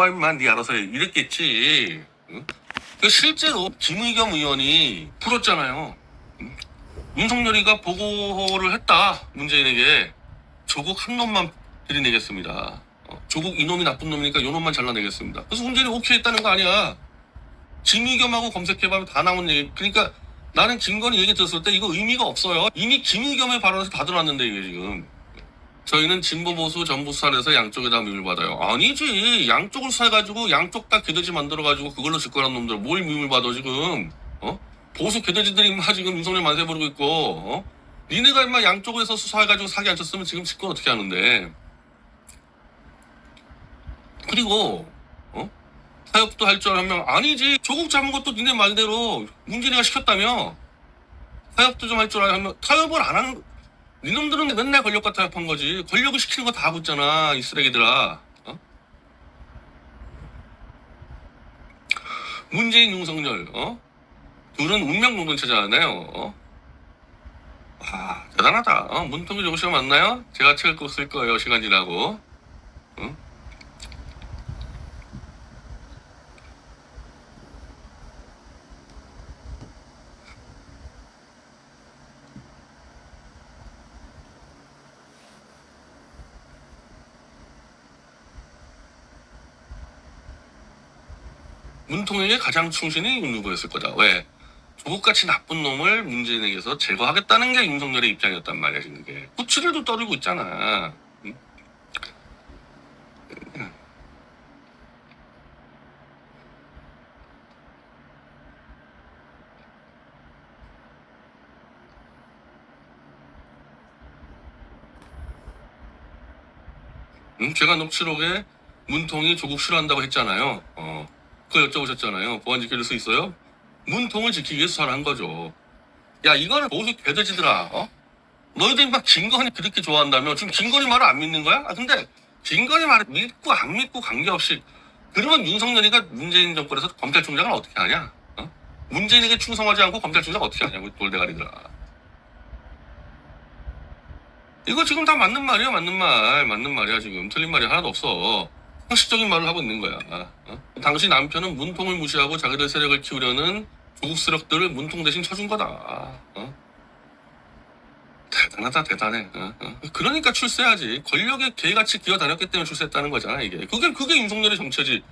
먹어봐 임마 네 알아서 해. 이랬겠지. 응? 그 실제로 김의겸 의원이 풀었잖아요. 응? 윤석열이가 보고를 했다 문재인에게. 조국 한 놈만 들이내겠습니다. 어, 조국 이놈이 나쁜 놈이니까 요 놈만 잘라내겠습니다. 그래서 문재인이 오케이 했다는 거 아니야. 김의겸하고 검색해보면 다 나온 얘기. 그러니까 나는 김건희 얘기 들었을 때 이거 의미가 없어요. 이미 김의겸의 발언에서 다 들어왔는데 이게 지금 저희는 진보 보수 전부 수사해서 양쪽에 다 미움을 받아요. 아니지. 양쪽을 수사해가지고 양쪽 다 개돼지 만들어가지고 그걸로 집권한 놈들 뭘 미움을 받아 지금? 어? 보수 개돼지들이 인마 지금 윤석열 만세 부르고 있고 어? 니네가 인마 양쪽에서 수사해가지고 사기 안 쳤으면 지금 집권 어떻게 하는데? 그리고 어? 타협도 할 줄 알면 아니지. 조국 잡은 것도 니네 말대로 문진이가 시켰다며. 타협도 좀 할 줄 알면 타협을 안 하는 니놈들은 맨날 권력과 타협한 거지. 권력을 시키는 거 다 하고 있잖아, 이 쓰레기들아. 어? 문재인, 윤석열, 어? 둘은 운명 공동체잖아요, 어? 와, 대단하다. 어? 문통이 조금씩 맞나요? 제가 책을 꼭쓸 거예요, 시간 지나고. 어? 문통에게 가장 충신이 윤 후보였을 거다. 왜? 조국같이 나쁜 놈을 문재인에게서 제거하겠다는 게 윤석열의 입장이었단 말이야, 지금 그게. 후치를도 떠들고 있잖아. 응? 응? 제가 녹취록에 문통이 조국 싫어한다고 했잖아요. 어. 그거 여쭤보셨잖아요. 보안 지킬 수 있어요? 문통을 지키기 위해서 수사를 한 거죠. 야, 이거는 보수 개돼지들아, 어? 너희들이 막 김건희 그렇게 좋아한다며 지금 김건희 말을 안 믿는 거야? 아, 근데 김건희 말을 믿고 안 믿고 관계없이 그러면 윤석열이가 문재인 정권에서 검찰총장을 어떻게 하냐? 어? 문재인에게 충성하지 않고 검찰총장 어떻게 하냐고 돌대가리들아. 이거 지금 다 맞는 말이야, 맞는 말, 맞는 말이야 지금 틀린 말이 하나도 없어. 상식적인 말을 하고 있는 거야. 어? 당시 남편은 문통을 무시하고 자기들 세력을 키우려는 조국 세력들을 문통 대신 쳐준 거다. 어? 대단하다, 대단해. 어? 어? 그러니까 출세하지. 권력에 개같이 기어다녔기 때문에 출세했다는 거잖아, 이게. 그게, 그게 윤석열의 정체지.